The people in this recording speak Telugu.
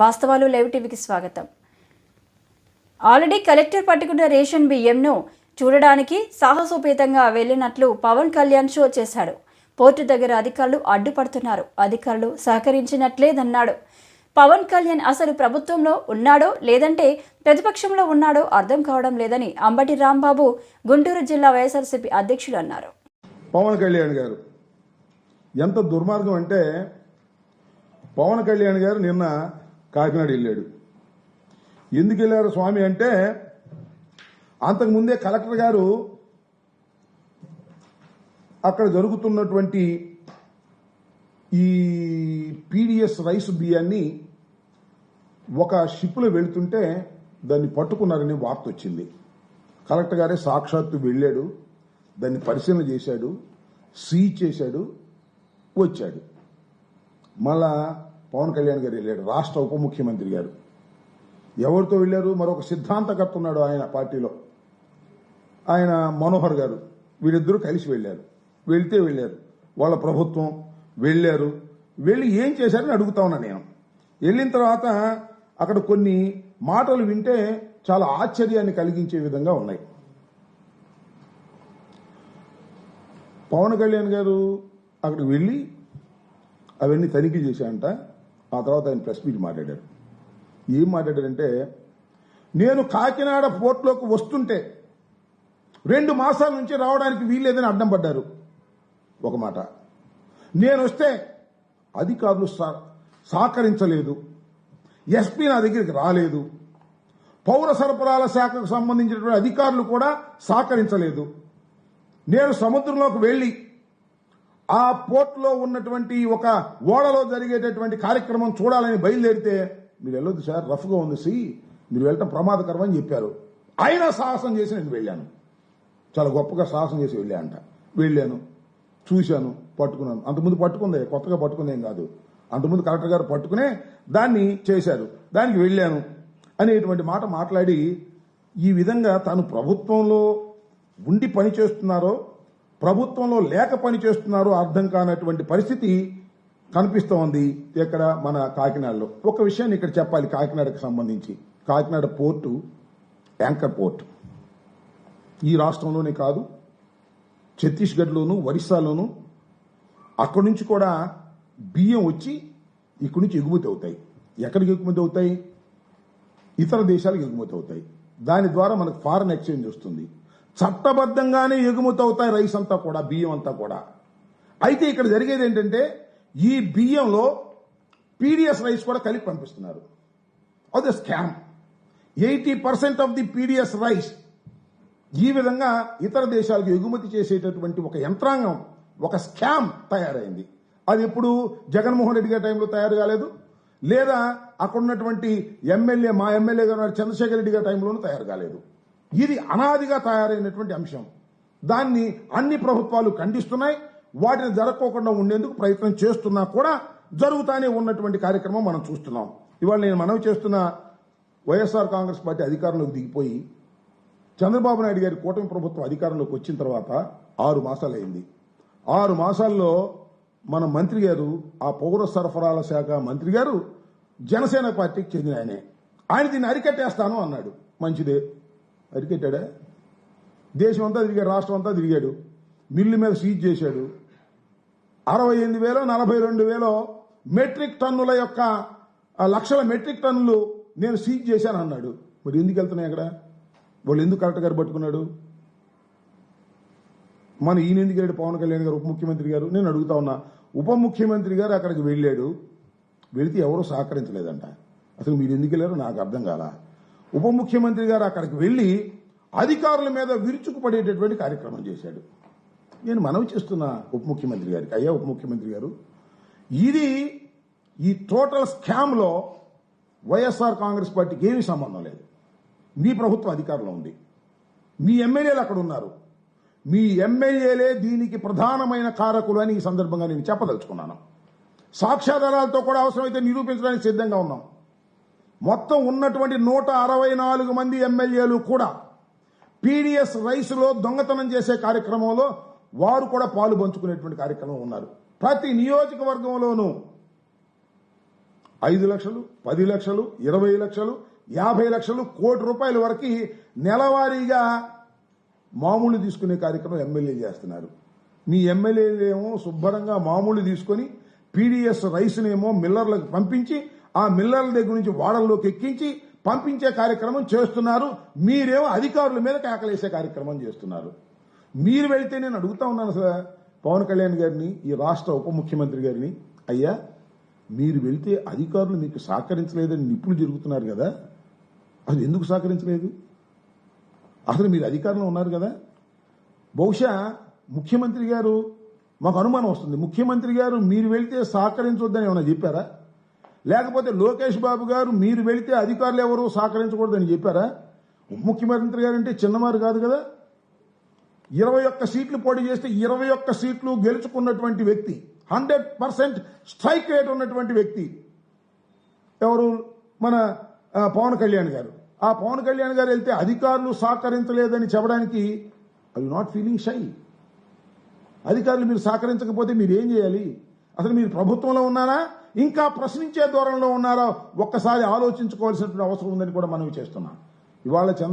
వాస్తవాలు లైవ్ టీవీకి స్వాగతం. ఆల్రెడీ కలెక్టర్ పట్టుకున్న రేషన్ బియ్యంను చూడడానికి సాహసోపేతంగా వెళ్ళినట్లు పవన్ కళ్యాణ్ షో చేశాడు. పోర్టు దగ్గర అధికారులు అడ్డుపడుతున్నారు. అధికారులు సహకరించినట్లేదన్నాడు. పవన్ కళ్యాణ్ అసలు ప్రభుత్వంలో ఉన్నాడో లేదంటే ప్రతిపక్షంలో ఉన్నాడో అర్థం కావడం లేదని అంబటి రాంబాబు గుంటూరు జిల్లా వైఎస్ఆర్సీపీ అధ్యక్షులు అన్నారు. పవన్ కళ్యాణ్ గారు ఎంత దుర్మార్గం అంటే పవన్ కళ్యాణ్ గారు నిన్న కాకినాడ వెళ్ళాడు. ఎందుకు వెళ్ళారు స్వామి అంటే అంతకుముందే కలెక్టర్ గారు అక్కడ జరుగుతున్నటువంటి ఈ పీడిఎస్ రైస్ బియ్యాన్ని ఒక షిప్లో వెళుతుంటే దాన్ని పట్టుకున్నారని వార్త వచ్చింది. కలెక్టర్ గారే సాక్షాత్తు వెళ్ళాడు దాన్ని పరిశీలన చేశాడు సీజ్ చేశాడు వచ్చాడు. మళ్ళా పవన్ కళ్యాణ్ గారు వెళ్ళాడు రాష్ట్ర ఉప ముఖ్యమంత్రి గారు. ఎవరితో వెళ్ళారు? మరొక సిద్ధాంతకర్త ఉన్నాడు ఆయన పార్టీలో. ఆయన మనోహర్ గారు. వీరిద్దరూ కలిసి వెళ్ళారు. వెళ్తే వెళ్ళారు. వాళ్ళ ప్రభుత్వం వెళ్ళారు. వెళ్ళి ఏం చేశారని అడుగుతా ఉన్నా నేను. వెళ్ళిన తర్వాత అక్కడ కొన్ని మాటలు వింటే చాలా ఆశ్చర్యాన్ని కలిగించే విధంగా ఉన్నాయి. పవన్ కళ్యాణ్ గారు అక్కడికి వెళ్ళి అవన్నీ తనిఖీ చేశాయంట ఆ తర్వాత ఆయన ప్రెస్ మీట్ మాట్లాడారు. ఏం మాట్లాడారంటే నేను కాకినాడ పోర్ట్లోకి వస్తుంటే రెండు మాసాల నుంచి రావడానికి వీల్లేదని అడ్డం పడ్డారు. ఒక మాట. నేను వస్తే అధికారులు సహ- సహకరించలేదు. ఎస్పీ నా దగ్గరికి రాలేదు. పౌర సరఫరాల శాఖకు సంబంధించినటువంటి అధికారులు కూడా సహకరించలేదు. నేను సముద్రంలోకి వెళ్ళి ఆ పోర్ట్లో ఉన్నటువంటి ఒక ఓడలో జరిగేటటువంటి కార్యక్రమం చూడాలని బయలుదేరితే మీరు వెళ్ళొద్దు సార్ రఫ్గా ఉంది సి మీరు వెళ్ళటం ప్రమాదకరం అని చెప్పారు. అయినా సాహసం చేసి నేను వెళ్ళాను. చాలా గొప్పగా సాహసం చేసి వెళ్ళానంట వెళ్ళాను చూశాను పట్టుకున్నాను. అంతకుముందు పట్టుకుందే కొత్తగా పట్టుకుందేం కాదు. అంతకుముందు కలెక్టర్ గారు పట్టుకునే దాన్ని చేశారు. దానికి వెళ్ళాను అనేటువంటి మాట మాట్లాడి ఈ విధంగా తాను ప్రభుత్వంలో ఉండి పని చేస్తున్నారో ప్రభుత్వంలో లేక పని చేస్తున్నారో అర్థం కానటువంటి పరిస్థితి కనిపిస్తోంది ఇక్కడ మన కాకినాడలో. ఒక విషయాన్ని ఇక్కడ చెప్పాలి కాకినాడకు సంబంధించి. Kakinada port anchor port. ఈ రాష్ట్రంలోనే కాదు ఛత్తీస్గఢ్లోను ఒరిస్సాలోను అక్కడి నుంచి కూడా బియ్యం వచ్చి ఇక్కడి నుంచి ఎగుమతి అవుతాయి. ఎక్కడికి ఎగుమతి అవుతాయి? ఇతర దేశాలకు ఎగుమతి అవుతాయి. దాని ద్వారా మనకు ఫారెన్ ఎక్స్చేంజ్ వస్తుంది. చట్టబద్ధంగానే ఎగుమతవుతాయి రైస్ అంతా కూడా బియ్యం అంతా కూడా. అయితే ఇక్కడ జరిగేది ఏంటంటే ఈ బియ్యంలో పీడిఎస్ రైస్ కూడా కలిపి పంపిస్తున్నారు. అది scam eighty percent of the PDS rice ఈ విధంగా ఇతర దేశాలకు ఎగుమతి చేసేటటువంటి ఒక యంత్రాంగం ఒక స్కామ్ తయారైంది. అది ఎప్పుడు జగన్మోహన్ రెడ్డి గారి టైంలో తయారు కాలేదు లేదా అక్కడ ఉన్నటువంటి ఎమ్మెల్యే మా ఎమ్మెల్యే గారు చంద్రశేఖర్ రెడ్డి గారి టైంలోనూ తయారు కాలేదు. ఇది అనాదిగా తయారైనటువంటి అంశం. దాన్ని అన్ని ప్రభుత్వాలు ఖండిస్తున్నాయి. వాటిని జరగకోకుండా ఉండేందుకు ప్రయత్నం చేస్తున్నా కూడా జరుగుతానే ఉన్నటువంటి కార్యక్రమం మనం చూస్తున్నాం. ఇవాళ నేను మనవి చేస్తున్న వైఎస్ఆర్ కాంగ్రెస్ పార్టీ అధికారంలోకి దిగిపోయి చంద్రబాబు నాయుడు గారి కూటమి ప్రభుత్వం అధికారంలోకి వచ్చిన తర్వాత ఆరు మాసాలు అయింది ఆరు మాసాల్లో మన మంత్రి గారు ఆ పౌర సరఫరాల శాఖ మంత్రి గారు జనసేన పార్టీకి చెందిన ఆయనే. ఆయన దీన్ని అరికట్టేస్తాను అన్నాడు. మంచిదే. అరికెట్టాడా? దేశం అంతా తిరిగాడు రాష్ట్రం అంతా తిరిగాడు. మిల్లు మీద సీజ్ చేశాడు. అరవై ఎనిమిది వేల నలభై రెండు వేలు మెట్రిక్ టన్నుల యొక్క లక్షల మెట్రిక్ టన్నులు నేను సీజ్ చేశాను అన్నాడు. మరి ఎందుకు వెళ్తున్నాయి అక్కడ? వాళ్ళు ఎందుకు కరెక్ట్ గారు పట్టుకున్నాడు? మన ఈయన ఎందుకు వెళ్ళాడు? పవన్ కళ్యాణ్ గారు ఉప ముఖ్యమంత్రి గారు? నేను అడుగుతా ఉన్నా. ఉప ముఖ్యమంత్రి గారు అక్కడికి వెళ్ళాడు. వెళితే ఎవరూ సహకరించలేదంట. అసలు మీరు ఎందుకు వెళ్ళారో నాకు అర్థం కాల. ఉప ముఖ్యమంత్రి గారు అక్కడికి వెళ్ళి అధికారుల మీద విరుచుకుపడేటటువంటి కార్యక్రమం చేశాడు. నేను మనవి చేస్తున్నా ఉప ముఖ్యమంత్రి గారికి. అయ్యా ఉప ముఖ్యమంత్రి గారు ఇది ఈ టోటల్ స్కామ్లో వైఎస్ఆర్ కాంగ్రెస్ పార్టీకి ఏమీ సంబంధం లేదు. మీ ప్రభుత్వం అధికారంలో ఉంది. మీ ఎమ్మెల్యేలు అక్కడ ఉన్నారు. మీ ఎమ్మెల్యేలే దీనికి ప్రధానమైన కారకులు అని ఈ సందర్భంగా నేను చెప్పదలుచుకున్నాను. సాక్ష్యాధారాలతో కూడా అవసరమైతే నిరూపించడానికి సిద్ధంగా ఉన్నాం. మొత్తం ఉన్నటువంటి నూట అరవై నాలుగు మంది ఎమ్మెల్యేలు కూడా పీడిఎస్ రైసులో దొంగతనం చేసే కార్యక్రమంలో వారు కూడా పాలు పంచుకునేటువంటి కార్యక్రమం ఉన్నారు. ప్రతి నియోజకవర్గంలోనూ ఐదు లక్షలు పది లక్షలు ఇరవై లక్షలు యాభై లక్షలు కోటి రూపాయల వరకు నెలవారీగా మామూలు తీసుకునే కార్యక్రమం ఎమ్మెల్యే చేస్తున్నారు. మీ ఎమ్మెల్యేలేమో శుభ్రంగా మామూలు తీసుకొని పీడిఎస్ రైస్నేమో మిల్లర్లకు పంపించి ఆ మిల్లర్ల దగ్గర నుంచి వాడల్లోకి ఎక్కించి పంపించే కార్యక్రమం చేస్తున్నారు. మీరేమో అధికారుల మీద కేకలేసే కార్యక్రమం చేస్తున్నారు. మీరు వెళ్తే నేను అడుగుతా ఉన్నాను సార్ పవన్ కళ్యాణ్ గారిని ఈ రాష్ట్ర ఉప ముఖ్యమంత్రి గారిని. అయ్యా మీరు వెళ్తే అధికారులు మీకు సహకరించలేదని నిప్పులు జరుగుతున్నారు కదా. అది ఎందుకు సహకరించలేదు? అసలు మీరు అధికారంలో ఉన్నారు కదా. బహుశా ముఖ్యమంత్రి గారు మాకు అనుమానం వస్తుంది. ముఖ్యమంత్రి గారు మీరు వెళ్తే సహకరించొద్దని ఏమైనా చెప్పారా? లేకపోతే లోకేష్ బాబు గారు మీరు వెళితే అధికారులు ఎవరు సహకరించకూడదని చెప్పారా? ముఖ్యమంత్రి గారు అంటే చిన్నవారు కాదు కదా? ఇరవై ఒక్క సీట్లు పోటీ చేస్తే ఇరవై ఒక్క సీట్లు గెలుచుకున్నటువంటి వ్యక్తి హండ్రెడ్ పర్సెంట్ స్ట్రైక్ రేట్ ఉన్నటువంటి వ్యక్తి ఎవరు? మన పవన్ కళ్యాణ్ గారు. ఆ పవన్ కళ్యాణ్ గారు వెళ్తే అధికారులు సహకరించలేదని చెప్పడానికి ఐ నాట్ ఫీలింగ్ షై. అధికారులు మీరు సహకరించకపోతే మీరు ఏం చేయాలి? అసలు మీరు ప్రభుత్వంలో ఉన్నారా? ఇంకా ప్రశ్నించే దూరంలో ఉన్నారో ఒక్కసారి ఆలోచించుకోవాల్సినటువంటి అవసరం ఉందని కూడా మనం చేస్తున్నాం ఇవాళ చంద్ర